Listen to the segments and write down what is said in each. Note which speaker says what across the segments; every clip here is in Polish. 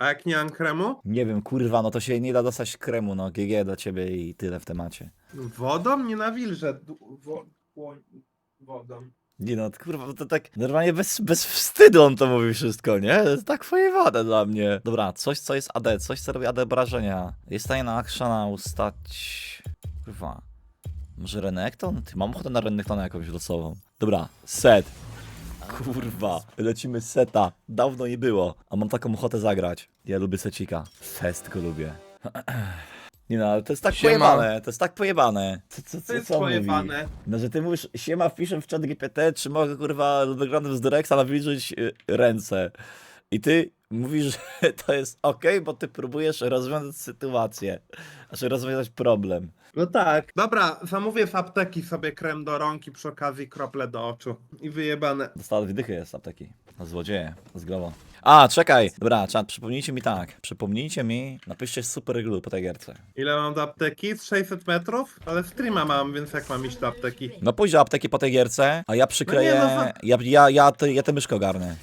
Speaker 1: A jak nie mam kremu?
Speaker 2: Nie wiem, kurwa, no to się nie da dostać kremu, no GG dla ciebie i tyle w temacie.
Speaker 1: Wodą? Nie nawilżę du- wo- wo- wodą.
Speaker 2: Nie no, kurwa, to tak normalnie bez, bez wstydu on to mówi wszystko, nie? To jest tak pojewane dla mnie. Dobra, coś co jest AD, coś co robi AD obrażenia. Jest w stanie na actiona ustać... Kurwa. Może Renekton? Ty, mam ochotę na Renektona jakąś losową. Dobra, set. Kurwa, lecimy z seta. Dawno nie było, a mam taką ochotę zagrać. Ja lubię secika. Fest go lubię. Nie no, ale to jest tak
Speaker 3: Siema.
Speaker 2: pojebane, to jest tak pojebane. Co, co, co,
Speaker 1: To jest
Speaker 2: co on mówi?
Speaker 1: pojebane.
Speaker 2: No, że ty mówisz, siema, wpiszę w chat GPT, czy mogę, kurwa, wyglądem z Durexa nawilżyć y, ręce. I ty mówisz, że to jest ok, bo ty próbujesz rozwiązać sytuację. Znaczy rozwiązać problem.
Speaker 1: No tak. Dobra, zamówię z apteki sobie krem do rąk i przy okazji krople do oczu. I wyjebane.
Speaker 2: Dostała dwie dychy jest z apteki. No złodzieje, z głową. A, czekaj. Dobra, czat, przypomnijcie mi tak. Przypomnijcie mi, napiszcie super glue po tej gierce.
Speaker 1: Ile mam do apteki? Z 600 metrów? Ale streama mam, więc jak mam iść do apteki?
Speaker 2: No pójdź do apteki po tej gierce, a ja przykleję,
Speaker 1: No nie, no za-
Speaker 2: ja, ja, ja, te, ja tę myszkę ogarnę.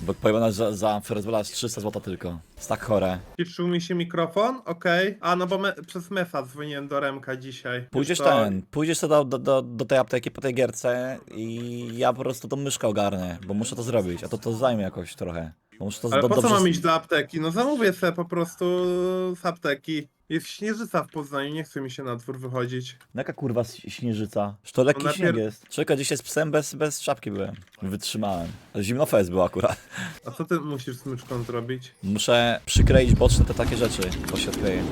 Speaker 2: Bo powiem za, za Ferozbola jest 300 zł tylko. Jest tak chore.
Speaker 1: Ciszył mi się mikrofon? Okej. A no bo me przez Mesa dzwoniłem do Remka dzisiaj.
Speaker 2: Pójdziesz
Speaker 1: Wiesz co?
Speaker 2: ten, pójdziesz do, do, do, do tej apteki po tej gierce i ja po prostu tą myszkę ogarnę, bo muszę to zrobić, a to to zajmie jakoś trochę. Bo muszę to
Speaker 1: Ale po co
Speaker 2: dobrze...
Speaker 1: mam iść do apteki? No zamówię sobie po prostu z apteki. Jest śnieżyca w Poznaniu, nie chce mi się na dwór wychodzić.
Speaker 2: No Jaka kurwa ś- śnieżyca? To lekki
Speaker 1: No
Speaker 2: śnieg jest. Czekaj, dzisiaj z psem bez, bez czapki byłem. Wytrzymałem. Zimno fest był akurat.
Speaker 1: A co ty musisz z myczką zrobić?
Speaker 2: Muszę przykleić boczne te takie rzeczy, to się odkleje.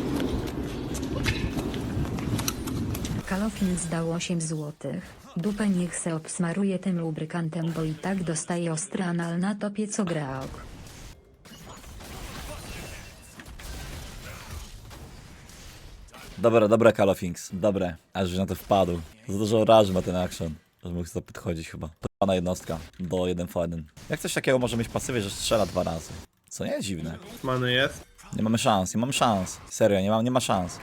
Speaker 4: Kalofin zdał 8 złotych. Dupę niech se obsmaruje tym lubrykantem, bo i tak dostaje ostry anal na topie co graok.
Speaker 2: Dobre, dobre Kalofings, dobre. Aż na to wpadł. Za dużo raży ma ten action. Że mógł to podchodzić chyba. Pana jednostka do 1v1. Jak coś takiego może mieć pasywie, że strzela dwa razy. Co nie jest dziwne.
Speaker 1: Many jest.
Speaker 2: Nie mamy szans, nie mamy szans. Serio, nie ma, nie ma szans.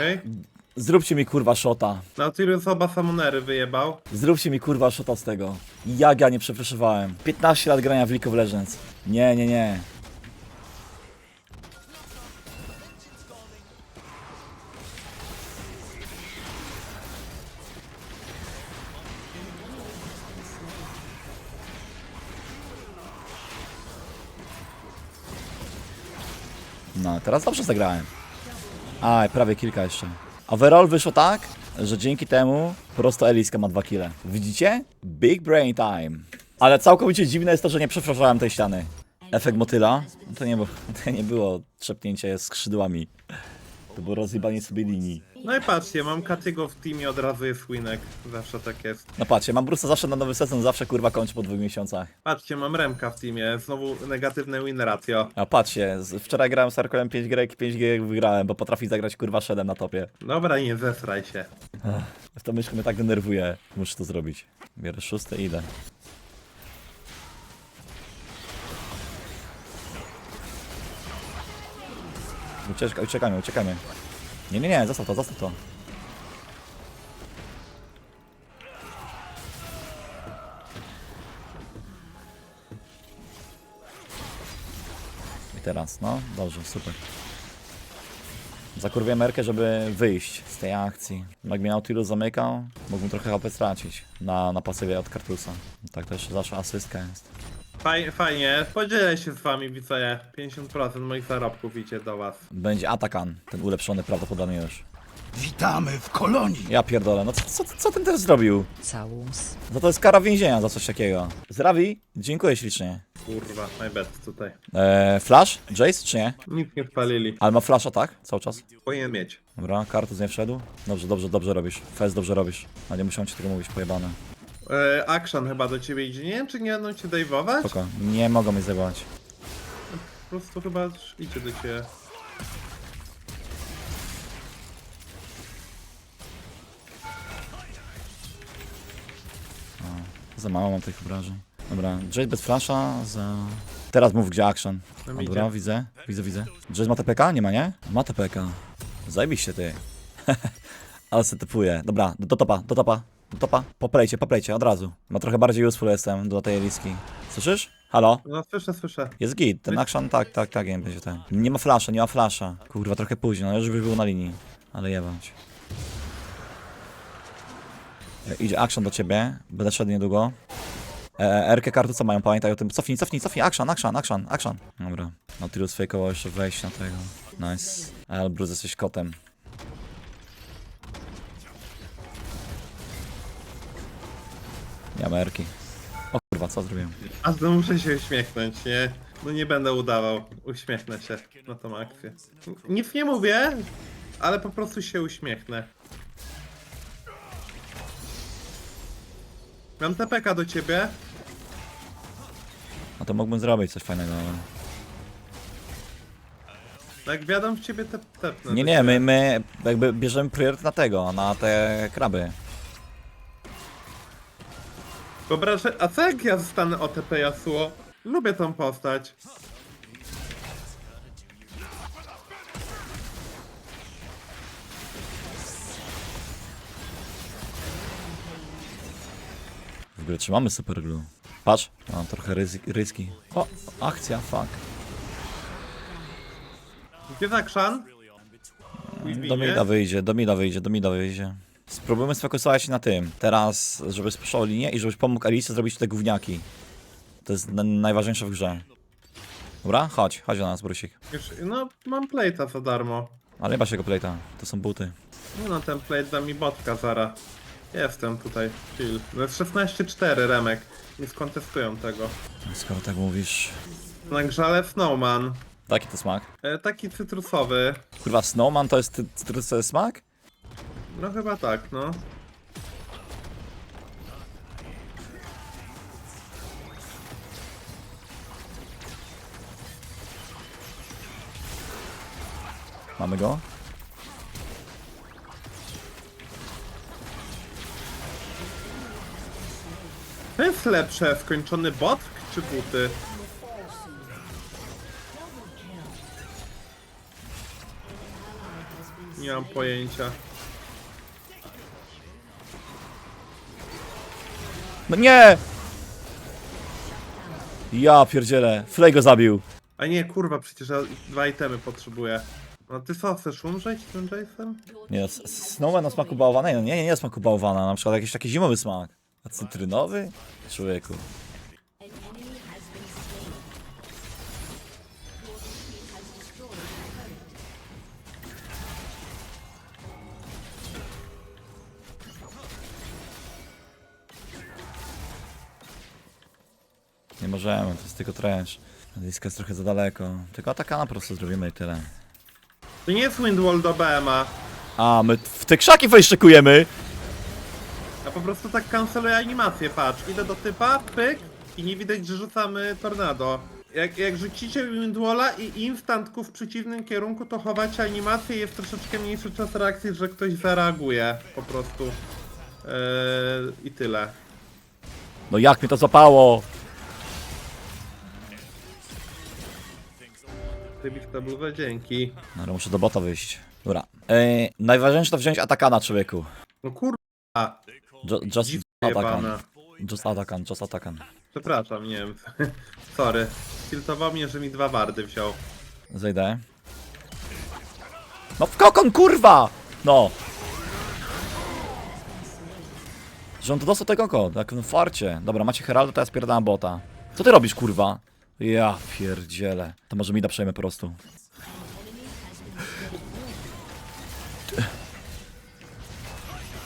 Speaker 1: Okej.
Speaker 2: Zróbcie mi kurwa shota.
Speaker 1: Nautilus oba samonery wyjebał.
Speaker 2: Zróbcie mi kurwa shota z tego. Jak ja nie przepraszywałem. 15 lat grania w League of Legends. Nie, nie, nie. No, teraz dobrze zagrałem. Aj, prawie kilka jeszcze. Overall wyszło tak, że dzięki temu po prostu Eliska ma dwa kile. Widzicie? Big brain time. Ale całkowicie dziwne jest to, że nie przepraszałem tej ściany. Efekt motyla? No To nie, było, to nie było trzepnięcie skrzydłami. To było rozjebanie sobie linii.
Speaker 1: No i patrzcie, mam Katiego w teamie, od razu jest winek. Zawsze tak jest.
Speaker 2: No patrzcie, mam Brusa zawsze na nowy sezon, zawsze kurwa kończy po dwóch miesiącach.
Speaker 1: Patrzcie, mam Remka w teamie, znowu negatywne win ratio.
Speaker 2: A patrzcie, z- wczoraj grałem z Arkolem 5 grek, 5 g wygrałem, bo potrafi zagrać kurwa 7 na topie.
Speaker 1: Dobra, nie zesraj się.
Speaker 2: W to myszkę mnie tak denerwuje. Muszę to zrobić. Bierę szóste i idę. Uciekamy, uciekamy. Nie, nie, nie, zostaw to, zostaw to. I teraz, no, dobrze, super. Zakurwię merkę, żeby wyjść z tej akcji. Jak mnie Nautilus zamykał, mógłbym trochę HP stracić na, na pasywie od Kartusa. Tak też zawsze asystka jest.
Speaker 1: Faj, fajnie, podzielę się z wami, widzowie. 50% moich zarobków idzie do was.
Speaker 2: Będzie Atakan, ten ulepszony prawdopodobnie już.
Speaker 3: Witamy w kolonii.
Speaker 2: Ja pierdolę, no co, co, co ten teraz zrobił?
Speaker 4: Całus.
Speaker 2: No to jest kara więzienia za coś takiego. Zrawi, dziękuję ślicznie.
Speaker 1: Kurwa, my bad tutaj.
Speaker 2: Eee, flash? Jace czy nie?
Speaker 1: Nic nie spalili.
Speaker 2: Ale ma flasha, tak? Cały czas?
Speaker 1: Powinien mieć.
Speaker 2: Dobra, Kartus nie wszedł. Dobrze, dobrze, dobrze robisz. Fez dobrze robisz. A nie musiałem ci tego mówić, pojebane.
Speaker 1: E, action chyba do ciebie idzie. Nie czy nie no będą cię dajwować.
Speaker 2: Spoko, nie mogą mnie zawołać.
Speaker 1: No, po prostu chyba idzie do ciebie.
Speaker 2: Za mało mam tych obrażeń. Dobra, Jade bez flasha za... Teraz mów gdzie action.
Speaker 1: No
Speaker 2: Dobra, widzę, widzę, widzę. Jade ma TPK? Nie ma, nie? Ma TPK. Zajebiście ty. Ale se typuje. Dobra, do, do topa, do topa topa. Poplejcie, poplejcie, od razu. No trochę bardziej useful jestem do tej eliski. Słyszysz? Halo?
Speaker 1: No słyszę, słyszę.
Speaker 2: Jest git, ten action, tak, tak, tak, nie będzie ten. Nie ma flasha, nie ma flasha. Kurwa, trochę późno, no już by był na linii. Ale jebać. E, Idzie action do ciebie, będę szedł niedługo. E, Erkę kartu co mają, pamiętaj o tym. Cofnij, cofnij, cofnij, action, action, action, action. Dobra, Nautilus fejkował jeszcze wejść na tego. Nice. Elbruz jesteś kotem. Nie mam Erki. O kurwa, co zrobiłem?
Speaker 1: A to muszę się uśmiechnąć, nie? No nie będę udawał. Uśmiechnę się na tą akcję. Nic nie mówię, ale po prostu się uśmiechnę. Mam TPK do ciebie.
Speaker 2: No to mógłbym zrobić coś fajnego, ale...
Speaker 1: Jak wiadam w ciebie tepnę.
Speaker 2: Nie,
Speaker 1: do
Speaker 2: nie, my, my jakby bierzemy priorytet na tego, na te kraby.
Speaker 1: Wyobrażę, a co jak ja zostanę OTP Yasuo? Lubię tą postać.
Speaker 2: W ogóle trzymamy super glue. Patrz, mam trochę ryzy- ryski. O, akcja, fuck.
Speaker 1: Gdzie Zakszan?
Speaker 2: Do mida wyjdzie, do mida wyjdzie, do mida wyjdzie. Spróbujmy sfokusować się na tym. Teraz, żeby spuszczał linię i żebyś pomógł Alice zrobić te gówniaki. To jest na- najważniejsze w grze. Dobra, chodź, chodź do nas, Brusik.
Speaker 1: Już, no, mam plate'a za darmo.
Speaker 2: Ale chyba się go plejta, to są buty.
Speaker 1: Nie no, ten plate da mi botka zara. Jestem tutaj, chill. To jest 16-4 Remek. Nie skontestują tego.
Speaker 2: Skoro tak mówisz.
Speaker 1: Na grzale Snowman.
Speaker 2: Taki to smak.
Speaker 1: E, taki cytrusowy.
Speaker 2: Kurwa, Snowman to jest ty- cytrusowy smak?
Speaker 1: No chyba tak, no.
Speaker 2: Mamy go?
Speaker 1: To jest lepsze, skończony bot czy buty? Nie mam pojęcia.
Speaker 2: No nie! Ja pierdzielę, Flay go zabił.
Speaker 1: A nie, kurwa, przecież ja dwa itemy potrzebuję. No ty co, chcesz umrzeć tym Jace'em?
Speaker 2: Nie, s- s- Snowman na smaku bałwana? Nie, nie, nie na smaku bałwana, na przykład jakiś taki zimowy smak. A cytrynowy? Człowieku. Możemy, to jest tylko trench. Bliska jest trochę za daleko. Tylko atakana po prostu zrobimy i tyle.
Speaker 1: To nie jest Windwall do BMA.
Speaker 2: A, my w te krzaki wejszczekujemy!
Speaker 1: Ja po prostu tak kanceluję animację, patrz. Idę do typa, pyk i nie widać, że rzucamy tornado. Jak, jak rzucicie Windwalla i instantku w przeciwnym kierunku, to chowacie animację i jest troszeczkę mniejszy czas reakcji, że ktoś zareaguje po prostu. Eee, I tyle.
Speaker 2: No jak mnie to złapało?
Speaker 1: Wybik tabluwe, dzięki.
Speaker 2: No, muszę do bota wyjść. Dobra. Ej, najważniejsze to wziąć atakana, człowieku.
Speaker 1: No kurwa,
Speaker 2: Ju- Just
Speaker 1: dziwnie
Speaker 2: atakan.
Speaker 1: jebana.
Speaker 2: Just atakan, just atakan.
Speaker 1: Przepraszam, nie wiem. Sorry. Tiltował mnie, że mi dwa wardy wziął.
Speaker 2: Zejdę. No w kokon, kurwa! No. Że on to dostał tego kokon, tak w farcie. Dobra, macie Heralda, to ja spierdalam bota. Co ty robisz, kurwa? Ja pierdzielę. To może mi da przejmę po prostu.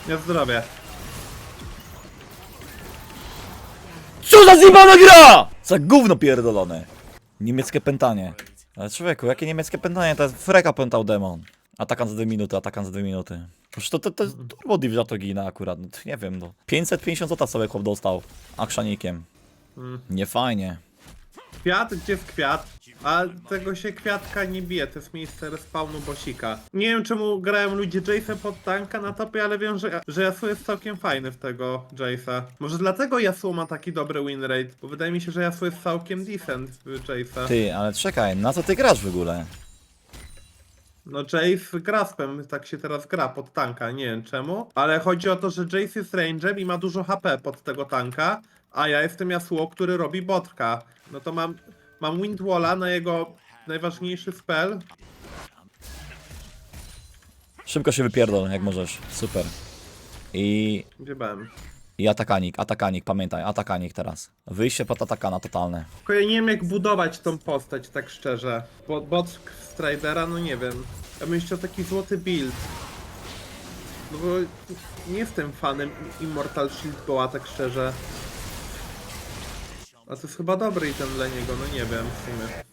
Speaker 1: Ja zdrowie.
Speaker 2: Co za zjebana gra! Za gówno pierdolone. Niemieckie pętanie. Ale człowieku, jakie niemieckie pętanie? To jest freka pętał demon. Atakan za dwie minuty, atakan za dwie minuty. Przecież to, to, to turbo div za to gina akurat, no nie wiem, no. 550 zł sobie chłop dostał. Akszanikiem. Nie fajnie.
Speaker 1: Kwiat? Gdzie jest kwiat? A tego się kwiatka nie bije, to jest miejsce respawnu bosika. Nie wiem czemu grają ludzie Jace'em pod tanka na topie, ale wiem, że, że Yasuo jest całkiem fajny w tego Jace'a. Może dlatego Yasuo ma taki dobry win rate, bo wydaje mi się, że Yasuo jest całkiem decent w Jace'a.
Speaker 2: Ty, ale czekaj, na co ty grasz w ogóle?
Speaker 1: No Jace graspem tak się teraz gra pod tanka, nie wiem czemu, ale chodzi o to, że Jace jest rangerem i ma dużo HP pod tego tanka, a ja jestem Yasuo, który robi botka. No to mam, mam Windwalla na jego najważniejszy spell.
Speaker 2: Szybko się wypierdol, jak możesz. Super. I,
Speaker 1: Gdzie byłem?
Speaker 2: i atakanik, atakanik, pamiętaj, atakanik teraz. Wyjście pod atakana totalne.
Speaker 1: Tylko ja nie wiem jak budować tą postać, tak szczerze. Bo bot Stridera, no nie wiem. Ja bym chciał taki złoty build. No bo nie jestem fanem Immortal Shield Go'a, tak szczerze. A to jest chyba dobry item dla niego, no nie wiem w sumie.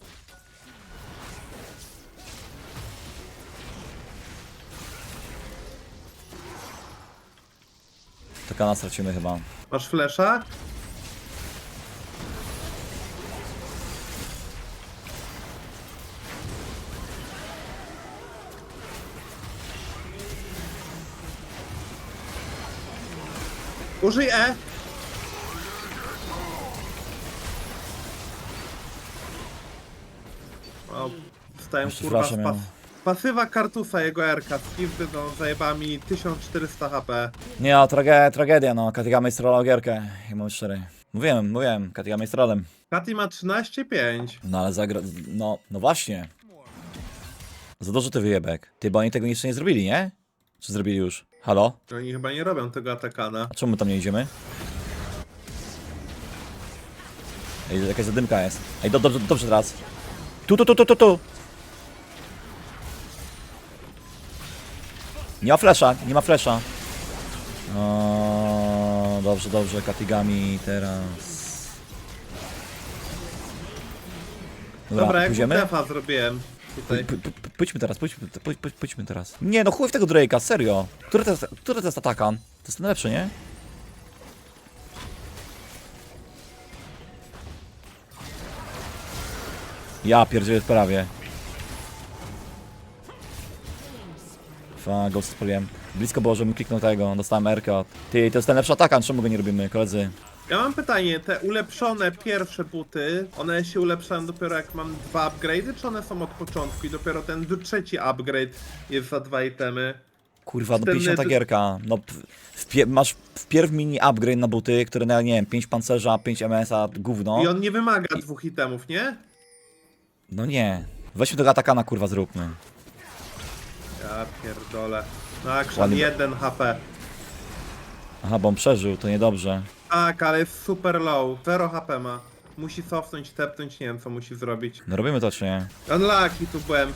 Speaker 2: Atakana stracimy chyba.
Speaker 1: Masz flesza? Użyj E! Dostałem
Speaker 2: Jeszcze
Speaker 1: kurwa
Speaker 2: flasha
Speaker 1: pasywa kartusa jego Erka z pizdy, no zajebała mi 1400 HP.
Speaker 2: Nie, no, trage, tragedia, no. Katigama jest trollał gierkę. I mówię szczery. Mówiłem, mówiłem, Katigama jest trollem.
Speaker 1: Katy ma 13,5.
Speaker 2: No ale zagra... No, no właśnie. Za dużo ty wyjebek. Ty, bo oni tego jeszcze nie zrobili, nie? Czy zrobili już? Halo?
Speaker 1: Oni chyba nie robią tego atakana.
Speaker 2: A czemu my tam nie idziemy? Ej, jakaś zadymka jest. Ej, do, dobrze, dobrze teraz. Tu, tu, tu, tu, tu, tu. Nie ma flesza, nie ma flesza. O, dobrze, dobrze, Katigami teraz. Dobra,
Speaker 1: Dobra, jak
Speaker 2: pójdziemy?
Speaker 1: defa zrobiłem tutaj.
Speaker 2: P- p- p- Pójdźmy teraz, pójdźmy, pójdź- pójdź- pójdźmy teraz. Nie, no chuj w tego Drake'a, serio. Który to jest, który to jest atakan? To jest ten lepszy, nie? Ja pierdzielę prawie. Fa, go spaliłem. Blisko było, żebym kliknął tego, dostałem RK. Ty, to jest ten lepszy atakan, czemu go nie robimy, koledzy?
Speaker 1: Ja mam pytanie, te ulepszone pierwsze buty, one się ulepszają dopiero jak mam dwa upgrade'y, czy one są od początku i dopiero ten trzeci upgrade jest za dwa itemy?
Speaker 2: Kurwa, no
Speaker 1: Ten
Speaker 2: 50
Speaker 1: led-
Speaker 2: gierka. No, wpie- masz wpierw mini upgrade na buty, które na, nie wiem, 5 pancerza, 5 MS-a, gówno.
Speaker 1: I on nie wymaga dwóch itemów, nie?
Speaker 2: No nie. Weźmy tego atakana, kurwa, zróbmy.
Speaker 1: Ja pierdolę. No action
Speaker 2: Ładnie.
Speaker 1: 1 HP.
Speaker 2: Aha, bo on przeżył, to niedobrze.
Speaker 1: Tak, ale jest super low. 0 HP ma. Musi cofnąć, tepnąć, nie wiem co musi zrobić.
Speaker 2: No robimy to, czy nie?
Speaker 1: Unlucky tu byłem.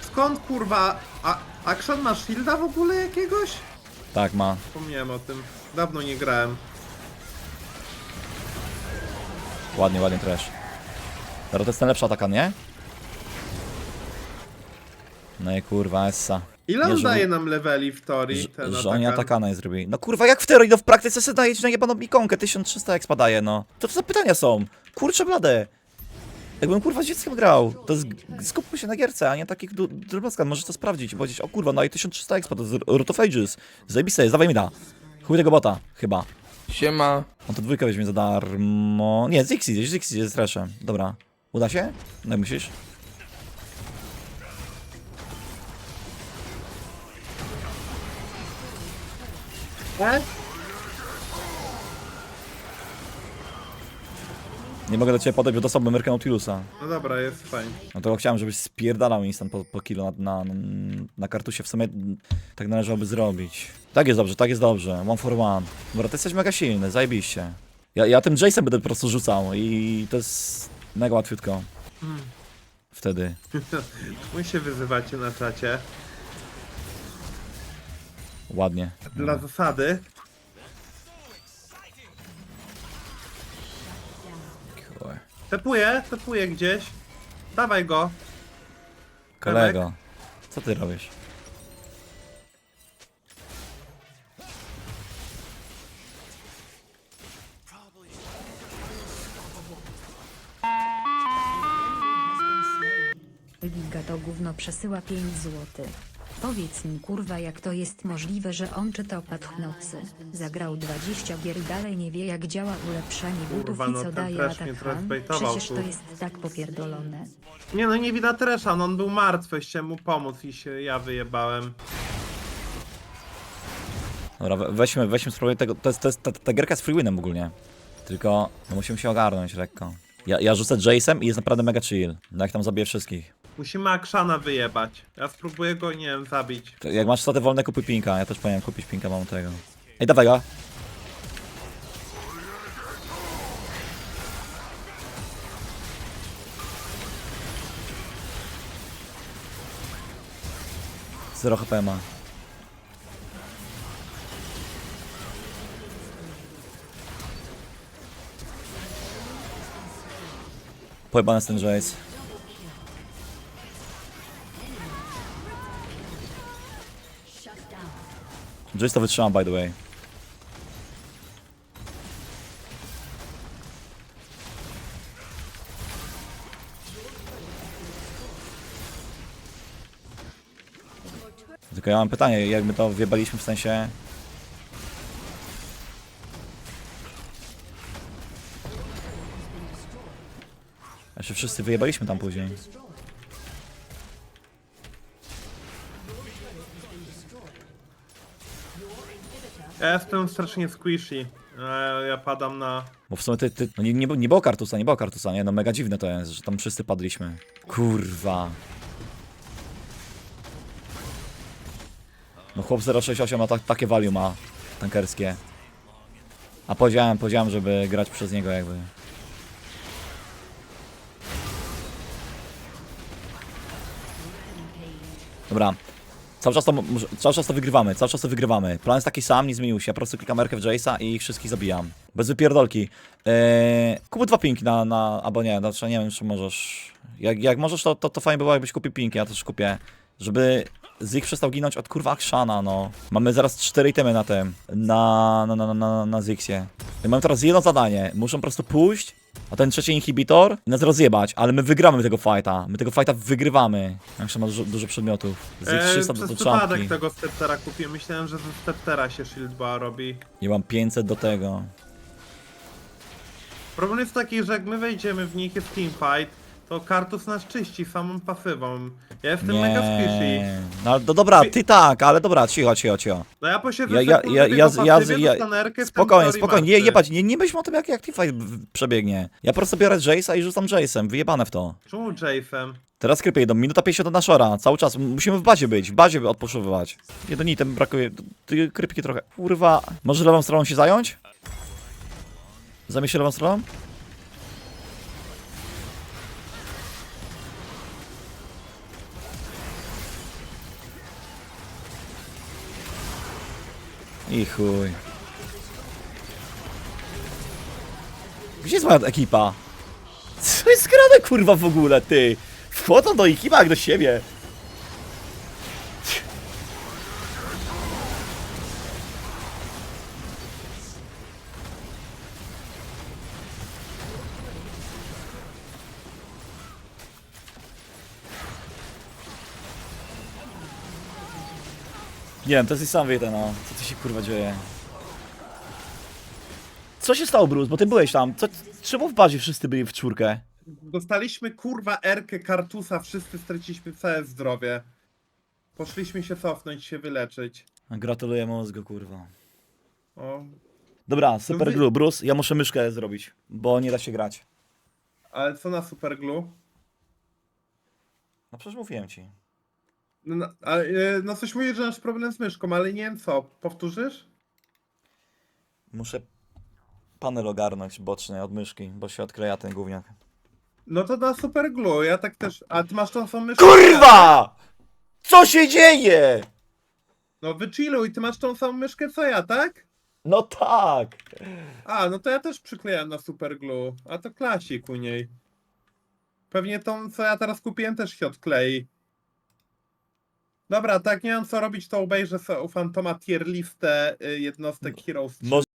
Speaker 1: Skąd kurwa... A Action ma shielda w ogóle jakiegoś?
Speaker 2: Tak, ma.
Speaker 1: Zapomniałem o tym. Dawno nie grałem.
Speaker 2: Ładnie, ładnie trash. Dobra, to jest ten lepszy atakan, nie? No i kurwa, Essa.
Speaker 1: Ile
Speaker 2: Nie,
Speaker 1: on daje nam leveli w teorii?
Speaker 2: Że,
Speaker 1: ten
Speaker 2: że oni
Speaker 1: atakan?
Speaker 2: atakana nie zrobili. No kurwa, jak w teorii, no w praktyce sobie dajecie na jebaną ikonkę, 1300 jak spadaje, no. To co za pytania są? Kurczę blade. Jakbym kurwa z dzieckiem grał, to z, skupmy się na gierce, a nie takich du- drobiazgach. Możesz to sprawdzić i powiedzieć, o kurwa, no i 1300 expa, to jest Root of Ages. Zajebiste jest, dawaj mi da. Chuj tego bota, chyba.
Speaker 5: Siema.
Speaker 2: On to dwójkę weźmie za darmo. Nie, Zixi, Zixi jest traszem. Dobra. Uda się? No jak myślisz?
Speaker 1: E?
Speaker 2: Nie mogę do ciebie podejść, bo dostałbym Merkę Nautilusa.
Speaker 1: No dobra, jest fajnie.
Speaker 2: No to chciałem, żebyś spierdalał instant po, po kilo na, na, na kartusie. W sumie tak należałoby zrobić. Tak jest dobrze, tak jest dobrze. One for one. Dobra, ty jesteś mega silny, zajebiście. Ja, ja tym Jace'em będę po prostu rzucał i to jest mega łatwiutko. Wtedy.
Speaker 1: Wy się wyzywacie na czacie.
Speaker 2: Ładnie.
Speaker 1: Dla zasady. Tepuję, tepuję gdzieś. Dawaj go.
Speaker 2: Kolego, co ty robisz?
Speaker 4: Liga to gówno przesyła 5 złotych. Powiedz mi kurwa jak to jest możliwe, że on czy to. Zagrał 20 gier i dalej nie wie jak działa ulepszenie butów
Speaker 1: Kurwa,
Speaker 4: i
Speaker 1: no
Speaker 4: co
Speaker 1: ten
Speaker 4: daje
Speaker 1: trash mnie
Speaker 4: atak
Speaker 1: teraz
Speaker 4: Han.
Speaker 1: bejtował
Speaker 4: Przecież to jest tak popierdolone.
Speaker 1: Nie no, nie widać Tresha, no on był martwy, chciałem mu pomóc i się ja wyjebałem.
Speaker 2: Dobra, we- weźmy, weźmy spróbuj tego. To jest, to jest, ta, ta gierka jest free winem ogólnie. Tylko no musimy się ogarnąć lekko. Ja, ja rzucę Jace'em i jest naprawdę mega chill. No jak tam zabiję wszystkich.
Speaker 1: Musimy Akshana wyjebać. Ja spróbuję go, nie wiem, zabić.
Speaker 2: Jak masz sloty wolne, kupuj pinka. Ja też powinienem kupić pinka, mam tego. Ej, dawaj go. Zero HP ma. Ten Jace. Jace to wytrzymam, by the way. Tylko ja mam pytanie, jak my to wjebaliśmy w sensie... Się wszyscy wyjebaliśmy tam później.
Speaker 1: Ja jestem strasznie squishy. Ja, ja padam na...
Speaker 2: Bo w sumie ty, ty no nie, nie, nie było kartusa, nie było kartusa, nie? No mega dziwne to jest, że tam wszyscy padliśmy. Kurwa. No chłop 068 ma tak, takie value ma, tankerskie. A powiedziałem, powiedziałem, żeby grać przez niego jakby. Dobra. Cały czas, to, cały czas to wygrywamy, cały czas to wygrywamy. Plan jest taki sam, nie zmienił się. Ja po prostu klikam Merkę w Jace'a i ich wszystkich zabijam. Bez wypierdolki. Eee, dwa pinki na, na... albo nie, znaczy nie wiem, czy możesz... Jak, jak możesz, to, to, to fajnie by było, jakbyś kupił pinki, ja też kupię. Żeby z ich przestał ginąć od kurwa Akshana, no. Mamy zaraz cztery itemy na tym, na, na, na, na, na, Zixie. I mamy teraz jedno zadanie, muszą po prostu pójść, a ten trzeci inhibitor nas rozjebać, ale my wygramy tego fighta, my tego fighta wygrywamy. Akshana ma dużo, dużo przedmiotów. Zix
Speaker 1: E,
Speaker 2: 300 do,
Speaker 1: przez
Speaker 2: do
Speaker 1: przypadek
Speaker 2: czapki.
Speaker 1: tego Steptera kupiłem. Myślałem, że ze Steptera się shield bar robi.
Speaker 2: I mam 500 do tego.
Speaker 1: Problem jest taki, że jak my wejdziemy w nich jest teamfight, to Kartus nas czyści samą pasywą. Ja jestem mega squishy.
Speaker 2: No ale do, dobra, ty tak, ale dobra, cicho, cicho, cicho.
Speaker 1: No ja posiedzę
Speaker 2: Ja, ja, ja, ja, ja, ja, spokojnie, spokojnie, nie, jebać, nie, nie myśl o tym, jak, jak teamfight w- przebiegnie. Ja po prostu biorę Jace'a i rzucam Jace'em, wyjebane w to.
Speaker 1: Czemu Jace'em?
Speaker 2: Teraz krypy idą, minuta 50 na Shora, cały czas, musimy w bazie być, w bazie odposzowywać. Jedonitem brakuje, ty krypki trochę, kurwa. Może lewą stroną się zająć? Zajmie się lewą stroną? I chuj. Gdzie jest moja ekipa? Co jest grane kurwa w ogóle, ty? Wchodzą do ekipa jak do siebie. Nie wiem, to jest sam wiecie, no. Co tu się kurwa dzieje? Co się stało, Bruce? Bo ty byłeś tam. Co, czemu w bazie wszyscy byli w czwórkę?
Speaker 1: Dostaliśmy kurwa erkę Kartusa, wszyscy straciliśmy całe zdrowie. Poszliśmy się cofnąć, się wyleczyć.
Speaker 2: Gratuluję mózgu, kurwa.
Speaker 1: O,
Speaker 2: Dobra, super
Speaker 1: wy-
Speaker 2: glue. Bruce, ja muszę myszkę zrobić, bo nie da się grać.
Speaker 1: ale co na superglue?
Speaker 2: No przecież mówiłem ci.
Speaker 1: No, no, ale, e, no coś mówisz, że masz problem z myszką, ale nie wiem co. Powtórzysz?
Speaker 2: Muszę panel ogarnąć boczny od myszki, bo się odkleja ten gówniak.
Speaker 1: No to na superglue, ja tak też... A ty masz tą samą myszkę?
Speaker 2: KURWA! Co się dzieje?
Speaker 1: No wychilluj, ty masz tą samą myszkę co ja, tak?
Speaker 2: No tak.
Speaker 1: A, no to ja też przyklejam na superglue. A to klasik u niej. Pewnie tą, co ja teraz kupiłem, też się odklei. Dobra, tak nie mam co robić, to obejrzę sobie u Fantoma tier listę y, jednostek Heroes 3.
Speaker 2: Może